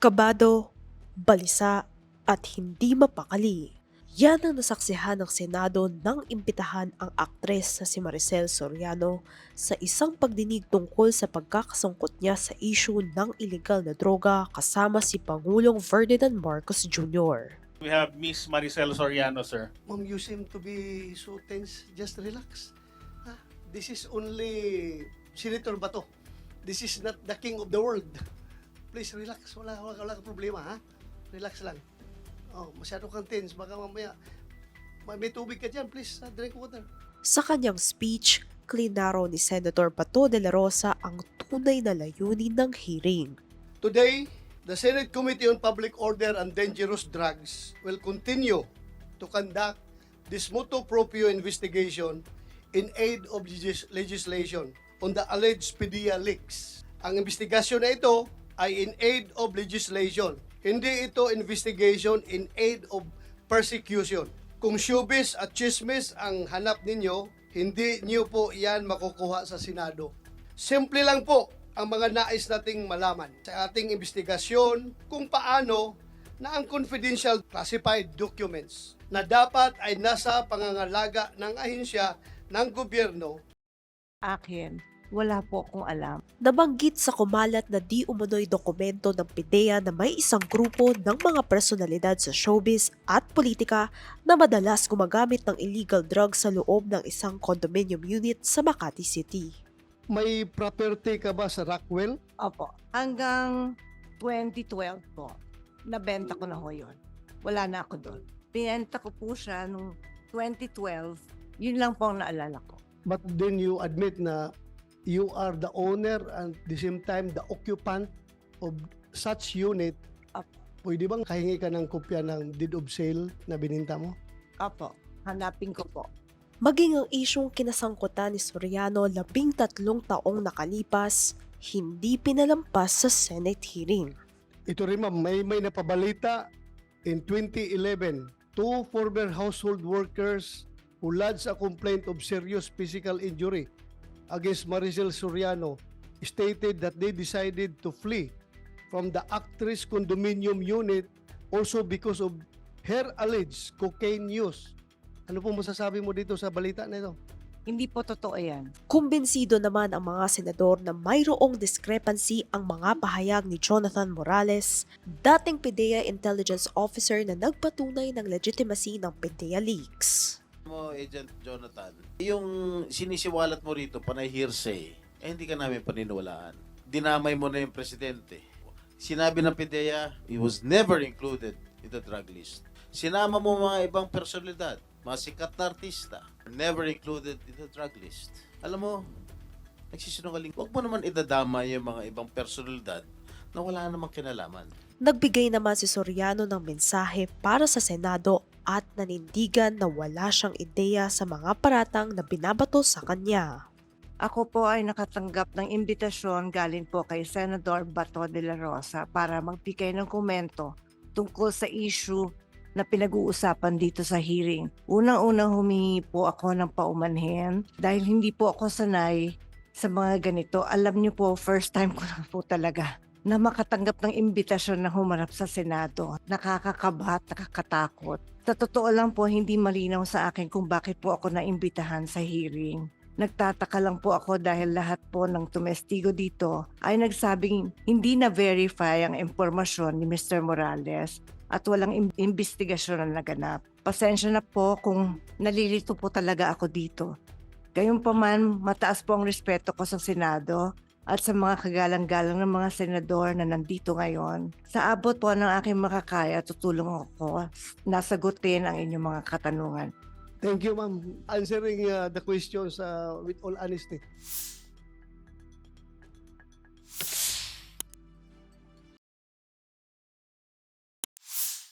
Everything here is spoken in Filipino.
kabado, balisa, at hindi mapakali. Yan ang nasaksihan ng Senado nang imbitahan ang aktres na si Maricel Soriano sa isang pagdinig tungkol sa pagkakasangkot niya sa issue ng illegal na droga kasama si Pangulong Ferdinand Marcos Jr. We have Miss Maricel Soriano, sir. Ma'am, you seem to be so tense. Just relax. Ha? This is only Senator Bato. This is not the king of the world. Please relax. Wala, wala, wala kang problema, ha? Relax lang. Oh, masyado kang tense. Baka mamaya, may, may tubig ka dyan. Please, ha? drink water. Sa kanyang speech, klinaro ni Senator Bato de la Rosa ang tunay na layunin ng hearing. Today, the Senate Committee on Public Order and Dangerous Drugs will continue to conduct this motu proprio investigation in aid of legis- legislation on the alleged PDEA leaks. Ang investigasyon na ito ay in aid of legislation. Hindi ito investigation in aid of persecution. Kung showbiz at chismis ang hanap ninyo, hindi niyo po yan makukuha sa Senado. Simple lang po ang mga nais nating malaman sa ating investigasyon kung paano na ang confidential classified documents na dapat ay nasa pangangalaga ng ahensya ng gobyerno akin, wala po akong alam. Nabanggit sa kumalat na di umano'y dokumento ng PIDEA na may isang grupo ng mga personalidad sa showbiz at politika na madalas gumagamit ng illegal drugs sa loob ng isang condominium unit sa Makati City. May property ka ba sa Rockwell? Opo. Hanggang 2012 po, nabenta ko na ho yun. Wala na ako doon. Pinenta ko po siya nung 2012. Yun lang po ang naalala ko. But then you admit na you are the owner and at the same time the occupant of such unit. Apo. Pwede bang kahingi ka ng kopya ng deed of sale na bininta mo? Opo. Hanapin ko po. Maging ang isyong kinasangkutan ni Soriano labing tatlong taong nakalipas, hindi pinalampas sa Senate hearing. Ito rin ma'am, may, may napabalita in 2011, two former household workers who lodged a complaint of serious physical injury against Maricel Soriano stated that they decided to flee from the actress condominium unit also because of her alleged cocaine use. Ano po masasabi mo dito sa balita na ito? Hindi po totoo yan. Kumbinsido naman ang mga senador na mayroong discrepancy ang mga pahayag ni Jonathan Morales, dating PIDEA intelligence officer na nagpatunay ng legitimacy ng PIDEA leaks. Mo, Agent Jonathan, yung sinisiwalat mo rito, panay hearsay, eh hindi ka namin paniniwalaan. Dinamay mo na yung presidente. Sinabi ng PIDEA, he was never included in the drug list. Sinama mo mga ibang personalidad, mga sikat na artista, never included in the drug list. Alam mo, nagsisinungaling. Huwag mo naman idadama yung mga ibang personalidad na wala namang kinalaman. Nagbigay naman si Soriano ng mensahe para sa Senado at nanindigan na wala siyang ideya sa mga paratang na binabato sa kanya. Ako po ay nakatanggap ng imbitasyon galing po kay Senador Bato de la Rosa para magbigay ng komento tungkol sa issue na pinag-uusapan dito sa hearing. Unang-unang humingi po ako ng paumanhin dahil hindi po ako sanay sa mga ganito. Alam niyo po, first time ko na po talaga na makatanggap ng imbitasyon na humarap sa Senado. Nakakakabahat, nakakatakot. Sa totoo lang po, hindi malinaw sa akin kung bakit po ako naimbitahan sa hearing. Nagtataka lang po ako dahil lahat po ng tumestigo dito ay nagsabing hindi na verify ang impormasyon ni Mr. Morales at walang investigasyon na naganap. Pasensya na po kung nalilito po talaga ako dito. Gayunpaman, mataas po ang respeto ko sa Senado at sa mga kagalang-galang ng mga senador na nandito ngayon. Sa abot po ng aking makakaya, tutulong ako na sagutin ang inyong mga katanungan. Thank you ma'am. Answering uh, the questions uh, with all honesty.